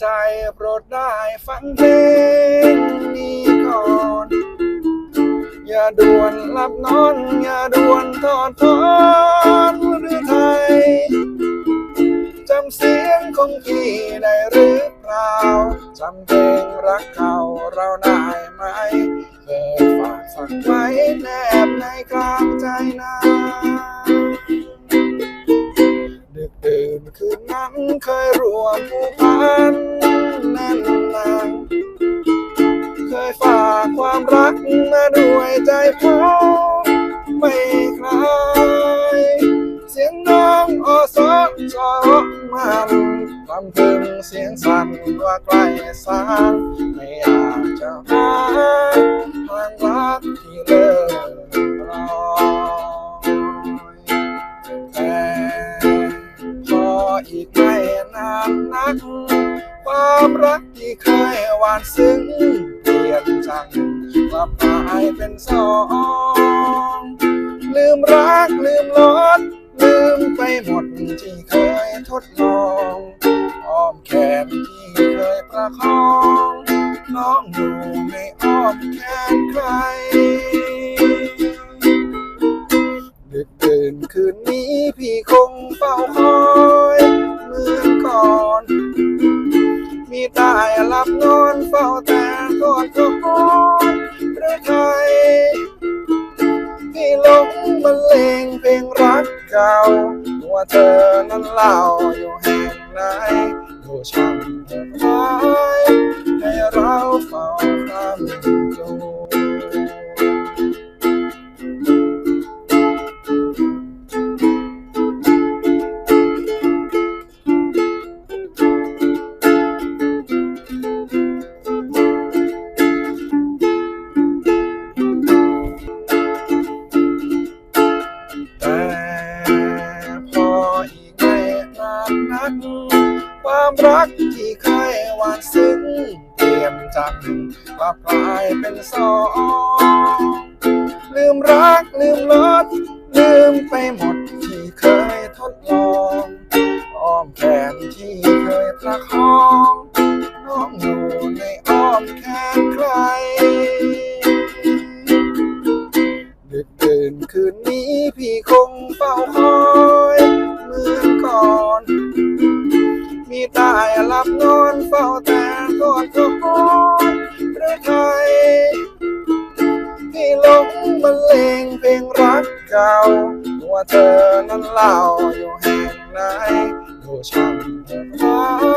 ใจโปรดได้ฟังเพลงนี้ก่อน อย่าด่วนหลับนอน อย่าด่วนทอดทอนหรือไทยจำเสียงของพี่ได้หรือเปล่าจำเพลงรักเก่าเราได้ไหม เคยฝากฝักไว้แนบในกลางใจนา เคยร่วมผูกพันแน่นนาเคยฝากความรักมาด้วยใจพร้อไม่คลาย เสียงน้องออสอจอมันลำพึงเสียงสั่นว่าใกล้สางไม่อยากจะหา ออีกไม่นานนัก ความรักที่เคยหวานซึ้งเปลี่ยนจากหนึ่งกลับกลายเป็นสอง ลืมรักลืมลดลืมไปหมดที่เคยทดลองอ้อมแขนที่เคยประคองน้องอยู่ในอ้อมแขนใครดึกดื่นคืนนี้พี่คงเฝ้าคอย มีตายหลับนอนเฝ้าแต่กอดกอดหรือใครที่หลงบรรเลงเพลงรักเก่าว่าเธอนั้นเล่าอยู่แห่งไหนดูช่างานนัก ความรักที่เคยหวานซึ้งเปลี่ยนจากหนึ่งกลับกลายเป็นสองลืมรักลืมลดลืมไปหมดที่เคยทดลองอ้อมแขนที่เคยประคองน้องอยู่ในอ้อมแขนใครดึกดื่นคืนนี้พี่คงเฝ้าคอย มีตายหลับนอนเฝ้าแต่กอดกอดหรือไทยที่หลงบรรเลงเพลงรักเก่าว่าเธอนั้นเล่าอยู่แห่งไหนดูช่างเธอ